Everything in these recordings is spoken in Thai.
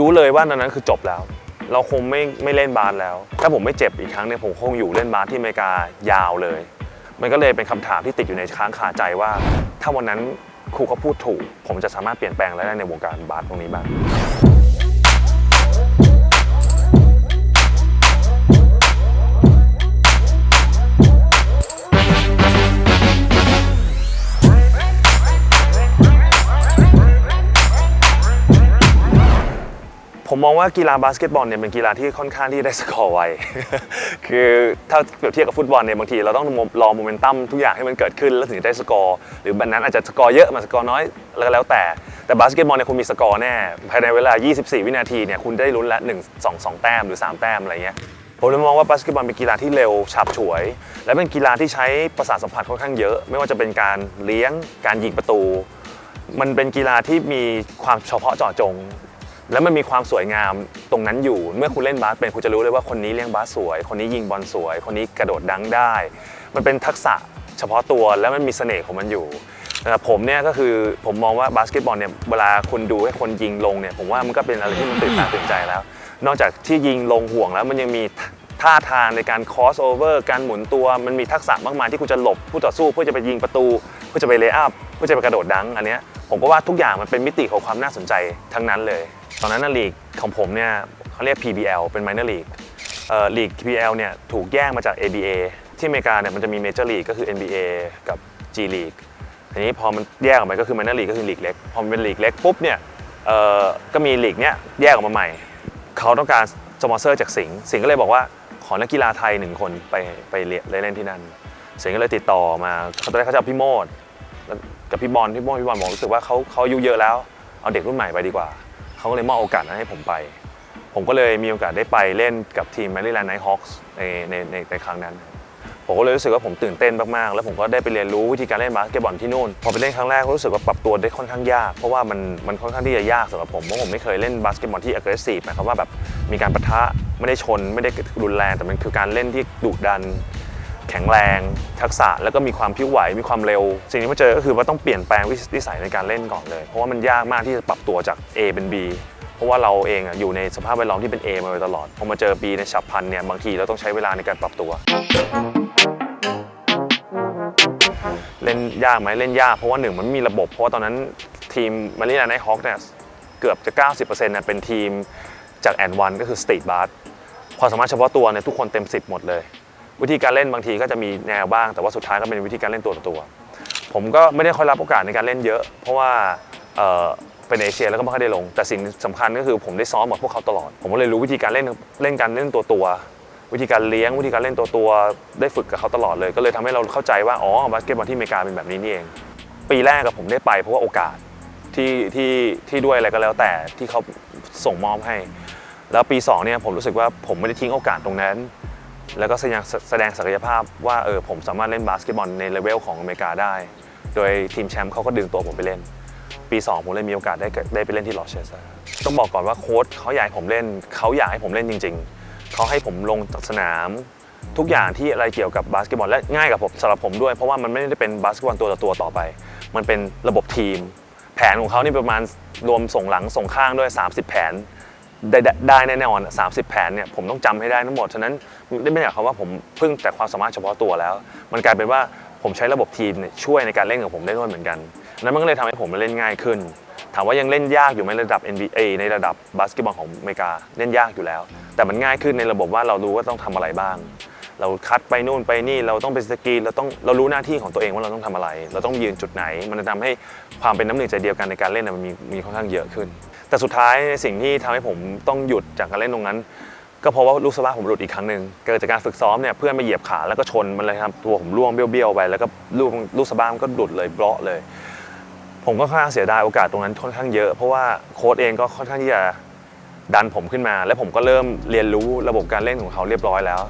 รู้เลยว่าตอนนั้นคือจบแล้ว เราคงไม่ไม่เล่นบาสแล้ว ถ้าผมไม่เจ็บอีกครั้งเนี่ยผมคงอยู่เล่นบาสที่อเมริกายาวเลย มันก็เลยเป็นคำถามที่ติดอยู่ในค้างคาใจว่า ถ้าวันนั้นครูเขาพูดถูก ผมจะสามารถเปลี่ยนแปลงอะไรได้ในวงการบาสตรงนี้บ้าง มองว่ากีฬาบาสเกตบอลเนี่ยเป็นกีฬาที่ค่อนข้างที่ได้สกอร์ไว คือถ้าเปรียบเทียบกับฟุตบอลเนี่ยบางทีเราต้องรอโมเมนตัมทุกอย่างให้มันเกิดขึ้นแล้วถึงจะได้สกอร์ หรือบันนั้นอาจจะสกอร์เยอะมาสกอร์น้อยแล้วก็แล้วแต่ แต่บาสเกตบอลเนี่ยคุณมีสกอร์แน่ ภายในเวลา 24 วินาทีเนี่ยคุณได้ลุ้นละ 1 2 2 แต้มหรือ 3 แต้มอะไรเงี้ยผมเลยมองว่าบาสเกตบอลเป็นกีฬาที่เร็วฉับฉวย และเป็นกีฬาที่ใช้ประสาทสัมผัสค่อนข้างเยอะ ไม่ว่าจะเป็นการเลี้ยงการยิงประตู มันเป็นกีฬาที่มีความเฉพาะเจาะจง แล้วมันมีความสวยงามตรงนั้นอยู่ เมื่อคุณเล่นบาสเป็นคุณจะรู้เลยว่าคนนี้เลี้ยงบาสสวย คนนี้ยิงบอลสวย คนนี้กระโดดดังได้ มันเป็นทักษะเฉพาะตัวแล้วมันมีเสน่ห์ของมันอยู่แต่ผมเนี่ยก็คือผมมองว่าบาสเกตบอลเนี่ยเวลาคุณดูให้คนยิงลงเนี่ยผมว่ามันก็เป็นอะไรที่มันตื่นตาตื่นใจแล้ว นอกจากที่ยิงลงห่วงแล้วมันยังมีท่าทางในการ cross over การหมุนตัวมันมีทักษะมากมายที่คุณจะหลบผู้ต่อสู้เพื่อจะไปยิงประตู เพื่อจะไปเลย์อัพเพื่อจะไปกระโดดดังอันเนี้ยผมก็ว่าทุกอย่างมันเป็นมิติของความน่าสนใจทั้งนั้นเลย อนนั้นน่ะลีกของผมเนี่ยเขาเรียก PBL เป็น minor league เอ่อลีก PBL เนี่ยถูกแยกมาจาก ABA ที่อเมริกาเนี่ยมันจะมี major league ก็คือ NBA กับ G League ทีนี้พอมันแยกออกไปก็คือ minor league ก็คือลีกเล็กพอมันเป็นลีกเล็กปุ๊บเนี่ยเอ่อก็มีลีกเนี้ยแยกออกมาใหม่ เขาต้องการสปอนเซอร์จากสิงห์สิงห์ก็เลยบอกว่าขอนักกีฬาไทยหนึ่งคนไปไปเรียนเล่นที่นั่นสิงห์ก็เลยติดต่อมาเขาตอนแรกเขาจะเอาพี่โมดกับพี่บอลพี่โมดพี่บอลบอกรู้สึกว่าเขาเขาอายุเยอะแล้วเอาเด็กรุ่นใหม่ไปดีกว่า เขาก็เลยมอบโอกาสนั้นให้ผมไป ผมก็เลยมีโอกาสได้ไปเล่นกับทีม Maryland Nighthawks ในในในในครั้งนั้น ผมก็เลยรู้สึกว่าผมตื่นเต้นมากๆ แล้วผมก็ได้ไปเรียนรู้วิธีการเล่นบาสเกตบอลที่นู่น พอไปเล่นครั้งแรกก็รู้สึกว่าปรับตัวได้ค่อนข้างยาก เพราะว่ามันมันค่อนข้างที่จะยากสำหรับผม เพราะผมไม่เคยเล่นบาสเกตบอลที่ aggressive หมายความว่าแบบมีการปะทะไม่ได้ชนไม่ได้รุนแรงแต่มันคือการเล่นที่ดุดัน แข็งแรง ทักษะแล้วก็มีความพิ้วไหวมีความเร็ว สิ่งที่มาเจอก็คือว่าต้องเปลี่ยนแปลงวิสัยในการเล่นก่อนเลย เพราะว่ามันยากมากที่จะปรับตัวจาก A เป็น B เพราะว่าเราเองอยู่ในสภาพแวดล้อมที่เป็น A มาโดยตลอดพอมาเจอ B ในฉับพลันเนี่ยบางทีเราต้องใช้เวลาในการปรับตัวเล่นยากไหมเล่นยากเพราะว่าหนึ่งมันมีระบบ เพราะว่าตอนนั้นทีมมารีนาไนท์ฮอคเนี่ยเกือบจะ 90%เนี่ยเป็นทีมจากแอนวันก็คือสตรีทบาสความสามารถเฉพาะตัวเนี่ยทุกคนเต็ม 10 หมดเลย วิธีการเล่นบางทีก็จะมีแนวบ้าง แต่ว่าสุดท้ายก็เป็นวิธีการเล่นตัวต่อตัว ผมก็ไม่ได้ค่อยรับโอกาสในการเล่นเยอะ เพราะว่าเอ่อเป็นเอเชียแล้วก็ไม่ค่อยได้ลง แต่สิ่งสำคัญก็คือผมได้ซ้อมกับพวกเขาตลอด ผมก็เลยรู้วิธีการเล่นเล่นการเล่นตัวตัว วิธีการเลี้ยงวิธีการเล่นตัวตัวได้ฝึกกับเขาตลอดเลย ก็เลยทำให้เราเข้าใจว่าอ๋อบาสเกตบอลที่อเมริกาเป็นแบบนี้นี่เอง ปีแรกกับผมได้ไปเพราะว่าโอกาสที่ที่ที่ด้วยอะไรก็แล้วแต่ที่เขาส่งมอบให้ แล้วปี2เนี่ยผมรู้สึกว่าผมไม่ได้ทิ้งโอกาสตรงนั้น แล้วก็แสดงศักยภาพว่าเออผมสามารถเล่นบาสเกตบอลในเลเวลของอเมริกาได้ โดยทีมแชมป์เขาก็ดึงตัวผมไปเล่น ปี 2 ผมเลยมีโอกาสได้ได้ไปเล่นที่ลอสเชสเตอร์ต้องบอกก่อนว่าโค้ชเขาอยากให้ผมเล่นเขาอยากให้ผมเล่นจริง ๆ เขาให้ผมลงสนาม ทุกอย่างที่อะไรเกี่ยวกับบาสเกตบอลและง่ายกับผมสำหรับผมด้วย เพราะว่ามันไม่ได้เป็นบาสเกตบอลตัวต่อตัวต่อไป มันเป็นระบบทีม แผนของเขานี่ประมาณรวมส่งหลังส่งข้างด้วย 30 แผน ได้ได้แน่นอน 30 แผนเนี่ยผมต้องจำให้ได้ทั้งหมด ฉะนั้นไม่ได้หมายความว่าผมพึ่งแต่ความสามารถเฉพาะตัวแล้ว มันกลายเป็นว่าผมใช้ระบบทีมเนี่ยช่วยในการเล่นกับผมได้ด้วยเหมือนกันนั้นมันก็เลยทำให้ผมเล่นง่ายขึ้น ถามว่ายังเล่นยากอยู่ไหมระดับ NBA ในระดับบาสเกตบอลของอเมริกาเล่นยากอยู่แล้ว แต่มันง่ายขึ้นในระบบว่าเรารู้ว่าต้องทำอะไรบ้าง เราคัดไปนู่นไปนี่เราต้องเป็นสกีเราต้องเรารู้หน้าที่ของตัวเองว่าเราต้องทำอะไร เราต้องยืนจุดไหน มันจะทำให้ความเป็นน้ำหนึ่งใจเดียวกันในการเล่นนะมันมีมีค่อนข้างเยอะขึ้น แต่สุดท้ายสิ่งที่ทำให้ผมต้องหยุดจากการเล่นตรงนั้น ก็เพราะว่าลูกสะบ้าผมหลุดอีกครั้งหนึ่งเกิดจากการฝึกซ้อมเนี่ยเพื่อนมาเหยียบขาแล้วก็ชนมันเลยทำตัวผมร่วงเบี้ยวๆไปแล้วก็ลูกลูกสะบ้ามันก็หลุดเลยเบลาะเลย ผมก็ค่อนข้างเสียดายโอกาสตรงนั้นค่อนข้างเยอะ เพราะว่าโค้ชเองก็ค่อนข้างที่จะดันผมขึ้นมา และผมก็เริ่มเรียนรู้ระบบการเล่นของเขาเรียบร้อยแล้ว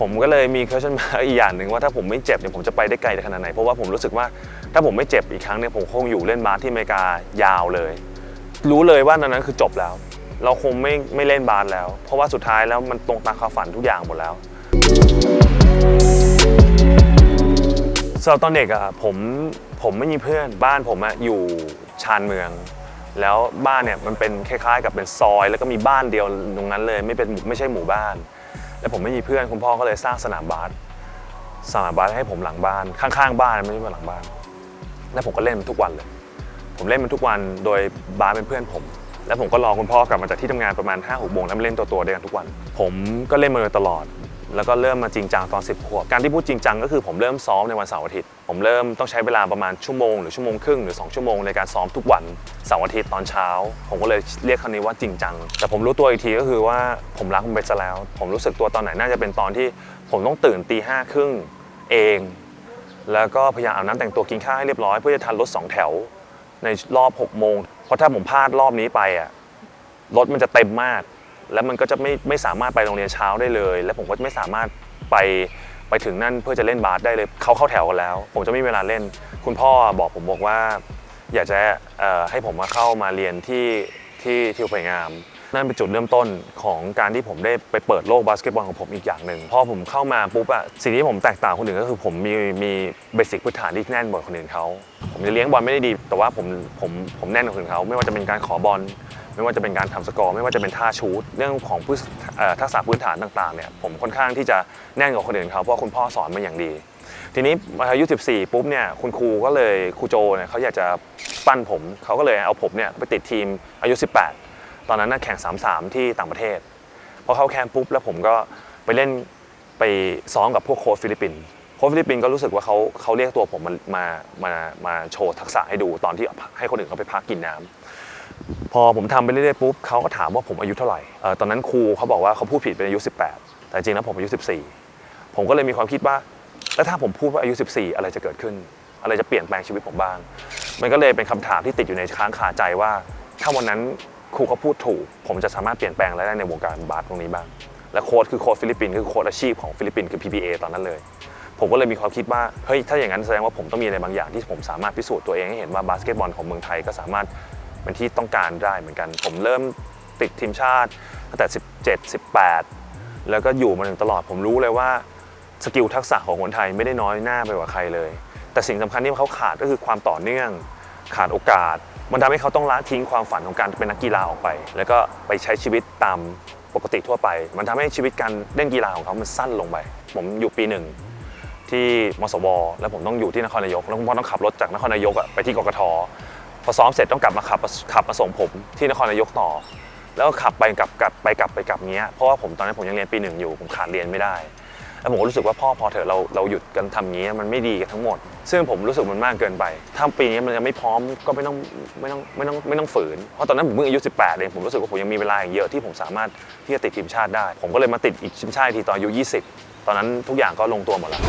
ผมก็เลยมี question mark อีกอย่างหนึ่งว่าถ้าผมไม่เจ็บเนี่ยผมจะไปได้ไกลขนาดไหน เพราะว่าผมรู้สึกว่าถ้าผมไม่เจ็บอีกครั้งเนี่ยผมคงอยู่เล่นบาสที่อเมริกายาวเลย รู้เลยว่าตอนนั้นคือจบแล้ว เราคงไม่ไม่เล่นบาสแล้ว เพราะว่าสุดท้ายแล้วมันตรงตามความฝันทุกอย่างหมดแล้วสำหรับตอนเด็กอะผมผมไม่มีเพื่อนบ้านผมอะอยู่ชานเมือง แล้วบ้านเนี่ยมันเป็นคล้ายๆ กับเป็นซอย แล้วก็มีบ้านเดียวตรงนั้นเลยไม่เป็นไม่ใช่หมู่บ้าน แล้วผมไม่มีเพื่อนคุณพ่อก็เลยสร้างสนามบาสสนามบาสให้ผมหลังบ้านข้างๆบ้านไม่ใช่หลังบ้านแล้วผมก็เล่นมันทุกวันเลย ผมเล่นมันทุกวันโดยบาสเป็นเพื่อนผม แล้วผมก็รอคุณพ่อ กลับมาจากที่ทำงานประมาณ5้าหกโมงแล้วมาเล่นตัวตัวเด้วยกันทุกวัน ผมก็เล่นมาโดยตลอด แล้วก็เริ่มมาจริงจังตอน 10 ขวบ การที่พูดจริงจังก็คือผมเริ่มซ้อมในวันเสาร์อาทิตย์ ผมเริ่มต้องใช้เวลาประมาณชั่วโมงหรือชั่วโมงครึ่งหรือ 2 ชั่วโมงในการซ้อมทุกวันเสาร์อาทิตย์ตอนเช้า ผมก็เลยเรียกคำนี้ว่าจริงจัง แต่ผมรู้ตัวอีกทีก็คือว่าผมรักมันไปซะแล้ว ผมรู้สึกตัวตอนไหนน่าจะเป็นตอนที่ผมต้องตื่นตีห้าครึ่งเอง แล้วก็พยายามอาบน้ำแต่งตัวกินข้าวให้เรียบร้อยเพื่อจะทันรถสองแถวในรอบ6โมงเพราะถ้าผมพลาดรอบนี้ไปอะรถมันจะเต็มมาก แล้วมันก็จะไม่ไม่สามารถไปโรงเรียนเช้าได้เลย และผมก็ไม่สามารถไปไปถึงนั่นเพื่อจะเล่นบาสได้เลยเขาเข้าแถวกันแล้ว ผมจะไม่มีเวลาเล่น คุณพ่อบอกผมบอกว่า อยากจะให้ผมมาเข้ามาเรียนที่ที่ที่อุปงาม นั่นเป็นจุดเริ่มต้นของการที่ผมได้ไปเปิดโลกบาสเกตบอลของผมอีกอย่างหนึ่งพอผมเข้ามาปุ๊บอะสิ่งที่ผมแตกต่างคนอื่นก็คือผมมีมีเบสิกพื้นฐานที่แน่นกว่าคนอื่นเขาผมจะเลี้ยงบอลไม่ได้ดี แต่ว่าผมผมผมแน่นกว่าคนอื่นเขาไม่ว่าจะเป็นการขอบอล ไม่ว่าจะเป็นการทำสกอร์ไม่ว่าจะเป็นท่าชูตเรื่องของพื้นทักษะพื้นฐานต่างๆเนี่ยผมค่อนข้างที่จะแน่นกว่าคนอื่นเขาเพราะคุณพ่อสอนมาอย่างดี ทีนี้อายุ 14 ปุ๊บเนี่ยคุณครูก็เลยครูโจเนี่ยเขาอยากจะปั้นผมเขาก็เลยเอาผมเนี่ยไปติดทีมอายุ 18 ตอนนั้นน่ะแข่ง 3-3 ที่ต่างประเทศพอเข้าแคมป์ปุ๊บแล้วผมก็ไปเล่นไปซ้อมกับพวกโค้ชฟิลิปปินส์โค้ชฟิลิปปินส์ก็รู้สึกว่าเขาเขาเรียกตัวผมมามามามาโชว์ทักษะให้ดูตอนที่ให้คนอื่นเขาไปพักกินน้ำ พอผมทำไปเรื่อยๆปุ๊บเขาก็ถามว่าผมอายุเท่าไหร่ตอนนั้นครูเขาบอกว่าเขาพูดผิดเป็นอายุ 18 แต่จริงแล้วผมอายุ 14 ผมก็เลยมีความคิดว่า แล้วถ้าผมพูดว่าอายุ 14 อะไรจะเกิดขึ้น อะไรจะเปลี่ยนแปลงชีวิตผมบ้าง มันก็เลยเป็นคำถามที่ติดอยู่ในค้างคาใจว่า ถ้าวันนั้นครูเขาพูดถูก ผมจะสามารถเปลี่ยนแปลงอะไรได้ในวงการบาสตรงนี้บ้าง และโค้ชคือโค้ชฟิลิปปินส์คือโค้ชอาชีพของฟิลิปปินส์คือ PBA ตอนนั้นเลย ผมก็เลยมีความคิดว่าเฮ้ยถ้าอย่างนั้นแสดงว่าผมต้องมีอะไรบางอย่างที่ผมสามารถพิสูจน์ตัวเองให้เห็นว่าบาสเกตบอลของเมืองไทยก็สามารถ เป็นที่ต้องการได้เหมือนกัน ผมเริ่มติดทีมชาติตั้งแต่ 17 18 แล้วก็อยู่มาถึงตลอดผมรู้เลยว่าสกิลทักษะของคนไทยไม่ได้น้อยหน้าไปกว่าใครเลย แต่สิ่งสำคัญที่เขาขาดก็คือความต่อเนื่อง ขาดโอกาส มันทำให้เขาต้องละทิ้งความฝันของการเป็นนักกีฬาออกไป แล้วก็ไปใช้ชีวิตตามปกติทั่วไป มันทำให้ชีวิตการเล่นกีฬาของเขามันสั้นลงไป ผมอยู่ปีหนึ่งที่มสวแล้วผมต้องอยู่ที่นครนายก แล้วคุณพ่อต้องขับรถจากนครนายกไปที่กกท พอซ้อมเสร็จต้องกลับมาขับขับมาส่งผมที่นครนายกต่อ แล้วก็ขับไปกลับกลับไปกลับไปกลับเงี้ยเพราะว่าผมตอนนั้นผมยังเรียนปีหนึ่งอยู่ผมขาดเรียนไม่ได้ แล้วผมก็รู้สึกว่าพ่อพอเถอะเราเราหยุดกันทำงี้มันไม่ดีกันทั้งหมด ซึ่งผมรู้สึกมันมากเกินไป ถ้าปีนี้มันยังไม่พร้อมก็ไม่ต้องไม่ต้องไม่ต้องไม่ต้องฝืน เพราะตอนนั้นผมเพิ่งอายุ 18เองผมรู้สึกว่าผมยังมีเวลาอีกเยอะที่ผมสามารถที่จะติดทีมชาติได้ ผมก็เลยมาติดอีกทีมชาติทีตอนอายุ 20 ตอนนั้นทุกอย่างก็ลงตัวหมดแล้ว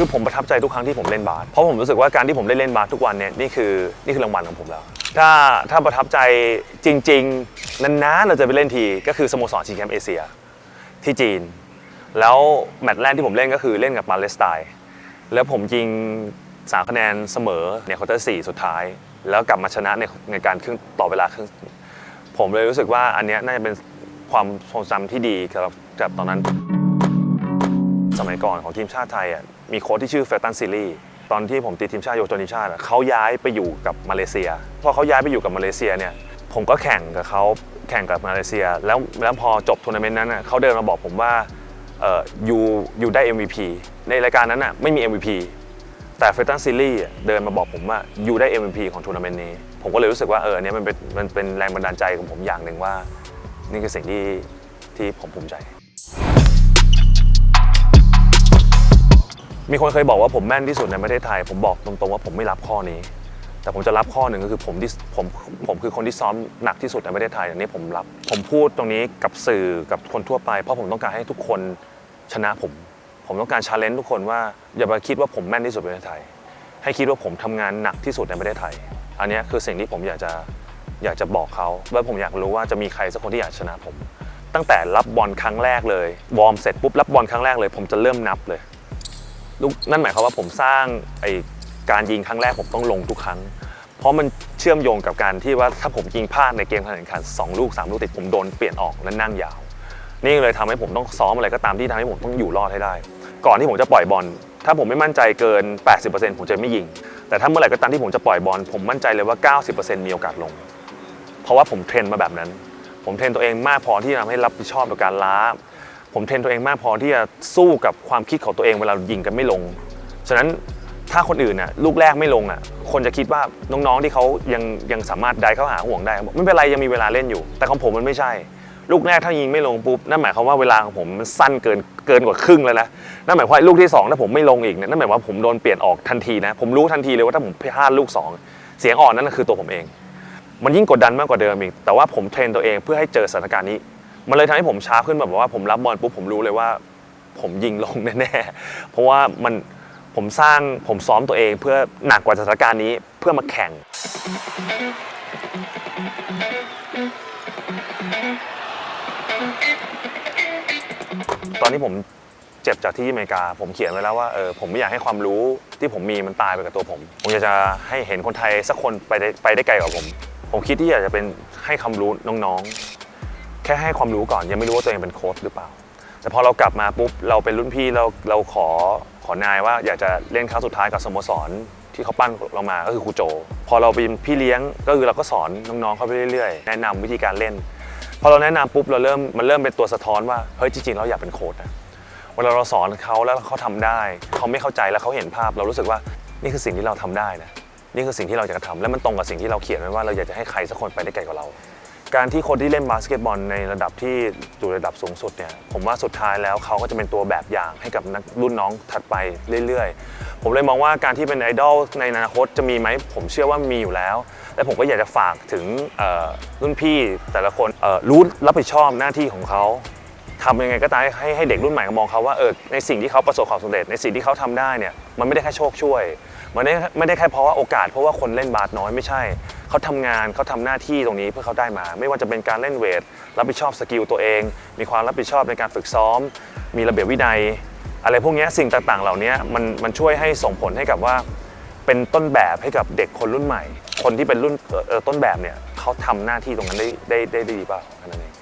คือผมประทับใจทุกครั้งที่ผมเล่นบาสเพราะผมรู้สึกว่าการที่ผมได้เล่นบาสทุกวันเนี่ยนี่คือนี่คือรางวัลของผมแล้ว ถ้าถ้าประทับใจจริง ๆนานๆเราจะไปเล่นทีก็คือสโมสรชิงแชมป์เอเชียที่จีน แล้วแมตช์แรกที่ผมเล่นก็คือเล่นกับปาเลสไตน์แล้วผมยิงสามคะแนนเสมอในควอเตอร์สี่สุดท้าย แล้วกลับมาชนะในในการครึ่งต่อเวลาครึ่งผมเลยรู้สึกว่าอันนี้น่าจะเป็นความทรงจำที่ดีกับกับตอนนั้น สมัยก่อนของทีมชาติไทยอะ มีโค้ชที่ชื่อเฟลตันซิลี่ตอนที่ผมติดทีมชาติโยชนทีมชาติเขาย้ายไปอยู่กับมาเลเซียพอเขาย้ายไปอยู่กับมาเลเซียเนี่ยผมก็แข่งกับเขาแข่งกับมาเลเซีย แล้วแล้วพอจบทัวร์นาเมนต์นั้นอะเขาเดินมาบอกผมว่าเออยูยูได้ MVP ในรายการนั้นอะไม่มี MVP แต่เฟตันซิลี่เดินมาบอกผมว่ายูได้ MVP ของทัวร์นาเมนต์นี้ ผมก็เลยรู้สึกว่าเออเนี้ยมันเป็นมันเป็นแรงบันดาลใจของผมอย่างหนึ่งว่า นี่คือสิ่งที่ที่ผมภูมิใจ มีคนเคยบอกว่าผมแม่นที่สุดในประเทศไทย ผมบอกตรงๆว่าผมไม่รับข้อนี้ แต่ผมจะรับข้อหนึ่งก็คือผมที่ผมผมคือคนที่ซ้อมหนักที่สุดในประเทศไทยอันนี้ผมรับ ผมพูดตรงนี้กับสื่อกับคนทั่วไป เพราะผมต้องการให้ทุกคนชนะผม ผมต้องการชาเลนจ์ทุกคนว่าอย่าไปคิดว่าผมแม่นที่สุดในประเทศไทย ให้คิดว่าผมทำงานหนักที่สุดในประเทศไทย อันนี้คือสิ่งที่ผมอยากจะอยากจะบอกเขาและผมอยากรู้ว่าจะมีใครสักคนที่อยากชนะผม ตั้งแต่รับบอลครั้งแรกเลยวอร์มเสร็จปุ๊บรับบอลครั้งแรกเลย ผมจะเริ่มนับเลย ลูกนั่นหมายความว่าผมสร้างไอการยิงครั้งแรกผมต้องลงทุกครั้ง เพราะมันเชื่อมโยงกับการที่ว่าถ้าผมยิงพลาดในเกมการแข่งขันสองลูกสามลูกติดผมโดนเปลี่ยนออกและนั่งยาว นี่เลยทำให้ผมต้องซ้อมอะไรก็ตามที่ทำให้ผมต้องอยู่รอดให้ได้ ก่อนที่ผมจะปล่อยบอลถ้าผมไม่มั่นใจเกิน 80%ผมจะไม่ยิง แต่ถ้าเมื่อไหร่ก็ตามที่ผมจะปล่อยบอลผมมั่นใจเลยว่า 90%มีโอกาสลง เพราะว่าผมเทรนมาแบบนั้น ผมเทรนตัวเองมากพอที่จะทำให้รับผิดชอบต่อการล้า ผมเทรนตัวเองมากพอที่จะสู้กับความคิดของตัวเองเวลายิงกันไม่ลง ฉะนั้นถ้าคนอื่นน่ะลูกแรกไม่ลงอะคนจะคิดว่าน้องๆที่เขายังยังสามารถได้เข้าหาห่วงได้บอกไม่เป็นไรยังมีเวลาเล่นอยู่ แต่ของผมมันไม่ใช่ ลูกแรกถ้ายิงไม่ลงปุ๊บนั่นหมายความว่าเวลาของผมมันสั้นเกินเกินกว่าครึ่งแล้วนะนั่นหมายความว่าลูกที่สองถ้าผมไม่ลงอีกเนี่ยนั่นหมายว่าผมโดนเปลี่ยนออกทันทีนะผมรู้ทันทีเลยว่าถ้าผมพลาดลูกสองเสียงอ่อนนั่นคือตัวผมเอง มันยิ่งกดดันมากกว่าเดิมอีกแต่ว่าผมเทรนตัวเองเพื่อให้เจอสถานการณ์นี้ มันเลยทำให้ผมช้าขึ้นแบบว่าผมรับบอลปุ๊บผมรู้เลยว่า ผมยิงลงแน่ๆเพราะว่ามันผมสร้างผมซ้อมตัวเองเพื่อหนักกว่าสถานการณ์นี้เพื่อมาแข่ง ตอนที่ผมเจ็บจากที่อเมริกา ผมเขียนไว้แล้วว่าเออผมไม่อยากให้ความรู้ที่ผมมีมันตายไปกับตัวผม ผมอยากจะให้เห็นคนไทยสักคนไปได้ไปได้ไกลกว่าผม ผมคิดที่อยากจะเป็นให้ความรู้น้องๆ ค่ให้ความรู้ก่อน ยังไม่รู้ว่าตัวเองเป็นโค้ชหรือเปล่า แต่พอเรากลับมาปุ๊บเราเป็นรุ่นพี่เราเราขอขอนายว่าอยากจะเล่นครั้งสุดท้ายกับสโมสรที่เขาปั้นเรามาก็คือครูโจ พอเราเป็นพี่เลี้ยงก็คือเราก็สอนน้องๆเขาไปเรื่อยๆ แนะนำวิธีการเล่น พอเราแนะนำปุ๊บเราเริ่มมันเริ่มเป็นตัวสะท้อนว่าเฮ้ยจริงๆเราอยากเป็นโค้ชนะเวลาเราสอนเขาแล้วเขาทำได้เขาไม่เข้าใจแล้วเขาเห็นภาพ เรารู้สึกว่านี่คือสิ่งที่เราทำได้นะนี่คือสิ่งที่เราอยากจะทำและมันตรงกับสิ่งที่เราเขียนไว้ว่าเราอยากจะให้ใครสักคนไปได้ไกลกว่าเรา การที่คนที่เล่นบาสเกตบอลในระดับที่อยู่ระดับสูงสุดเนี่ยผมว่าสุดท้ายแล้วเขาก็จะเป็นตัวแบบอย่างให้กับนักรุ่นน้องถัดไปเรื่อยๆ ผมเลยมองว่าการที่เป็นไอดอลในอนาคตจะมีไหมผมเชื่อว่ามีอยู่แล้ว และผมก็อยากจะฝากถึงรุ่นพี่แต่ละคนรู้รับผิดชอบหน้าที่ของเขาทำยังไงก็ตามให้ให้เด็กรุ่นใหม่มองเขาว่าเออในสิ่งที่เขาประสบความสำเร็จในสิ่งที่เขาทำได้เนี่ยมันไม่ได้แค่โชคช่วย มันไม่ได้ไม่ได้แค่เพราะว่าโอกาสเพราะว่าคนเล่นบาสน้อยไม่ใช่ เขาทำงานเขาทำหน้าที่ตรงนี้เพื่อเขาได้มา ไม่ว่าจะเป็นการเล่นเวท รับผิดชอบสกิลตัวเอง มีความรับผิดชอบในการฝึกซ้อม มีระเบียบวินัย อะไรพวกนี้สิ่งต่างๆ เหล่านี้มันมันช่วยให้ส่งผลให้กับว่า เป็นต้นแบบให้กับเด็กคนรุ่นใหม่ คนที่เป็นรุ่นต้นแบบเนี่ยเขาทำหน้าที่ตรงนั้นได้ได้ได้ได้ดีเปล่าแค่นั้นเอง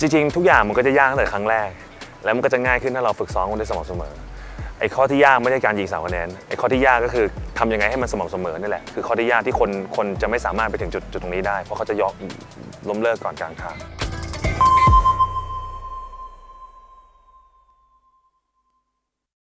จริงๆ ทุกอย่างมันก็จะยากตั้งแต่ครั้งแรก แล้วมันก็จะง่ายขึ้นถ้าเราฝึกซ้อมกันได้สม่ำเสมอ ไอ้ข้อที่ยากไม่ใช่การยิงสามคะแนนไอ้ข้อที่ยากก็คือทำยังไงให้มันสม่ำเสมอนี่แหละคือข้อที่ยากที่คนคนจะไม่สามารถไปถึงจุดจุดตรงนี้ได้ เพราะเขาจะยอมล้มเลิกก่อนกลางทาง